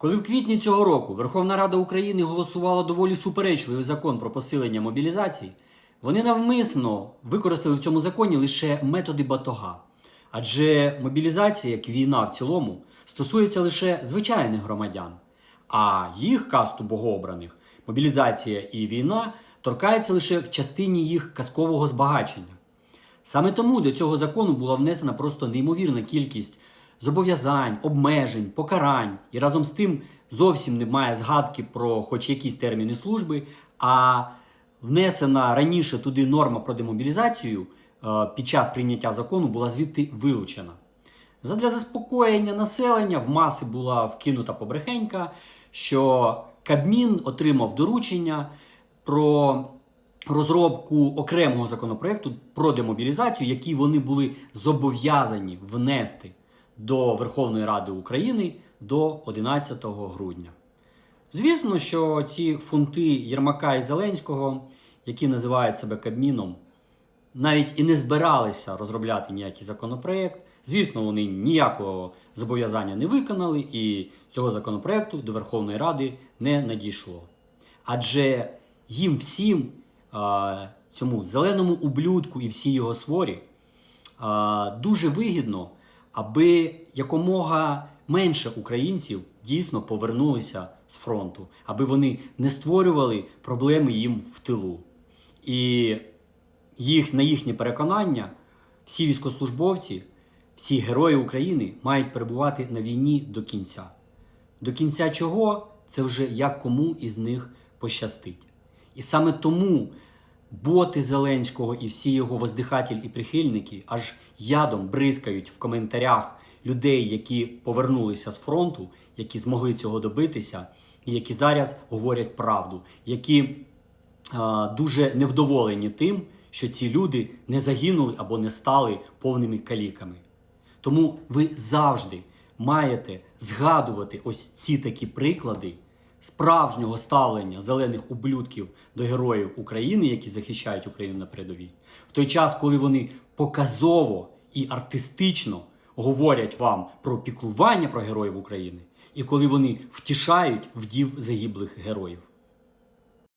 Коли в квітні цього року Верховна Рада України голосувала доволі суперечливий закон про посилення мобілізації, вони навмисно використали в цьому законі лише методи батога. Адже мобілізація, як війна в цілому, стосується лише звичайних громадян, а їх касту богообраних мобілізація і війна торкається лише в частині їх казкового збагачення. Саме тому до цього закону була внесена просто неймовірна кількість зобов'язань, обмежень, покарань, і разом з тим зовсім немає згадки про хоч якісь терміни служби, а внесена раніше туди норма про демобілізацію е, під час прийняття закону була звідти вилучена. Задля заспокоєння населення в маси була вкинута побрехенька, що Кабмін отримав доручення про розробку окремого законопроекту про демобілізацію, який вони були зобов'язані внести до Верховної Ради України до 11 грудня. Звісно, що ці фунти Єрмака і Зеленського, які називають себе Кабміном, навіть і не збиралися розробляти ніякий законопроект. Звісно, вони ніякого зобов'язання не виконали, і цього законопроекту до Верховної Ради не надійшло. Адже їм всім, цьому зеленому ублюдку і всій його сворі, дуже вигідно, аби якомога менше українців дійсно повернулися з фронту, аби вони не створювали проблеми їм в тилу. І їх, на їхнє переконання, всі військовослужбовці, всі герої України мають перебувати на війні до кінця. До кінця чого це вже як кому із них пощастить. І саме тому боти Зеленського і всі його воздихателі і прихильники аж ядом бризкають в коментарях людей, які повернулися з фронту, які змогли цього добитися, і які зараз говорять правду, які а, дуже невдоволені тим, що ці люди не загинули або не стали повними каліками. Тому ви завжди маєте згадувати ось ці такі приклади справжнього ставлення зелених ублюдків до героїв України, які захищають Україну на передовій, в той час, коли вони показово і артистично говорять вам про піклування про героїв України, і коли вони втішають вдів загиблих героїв.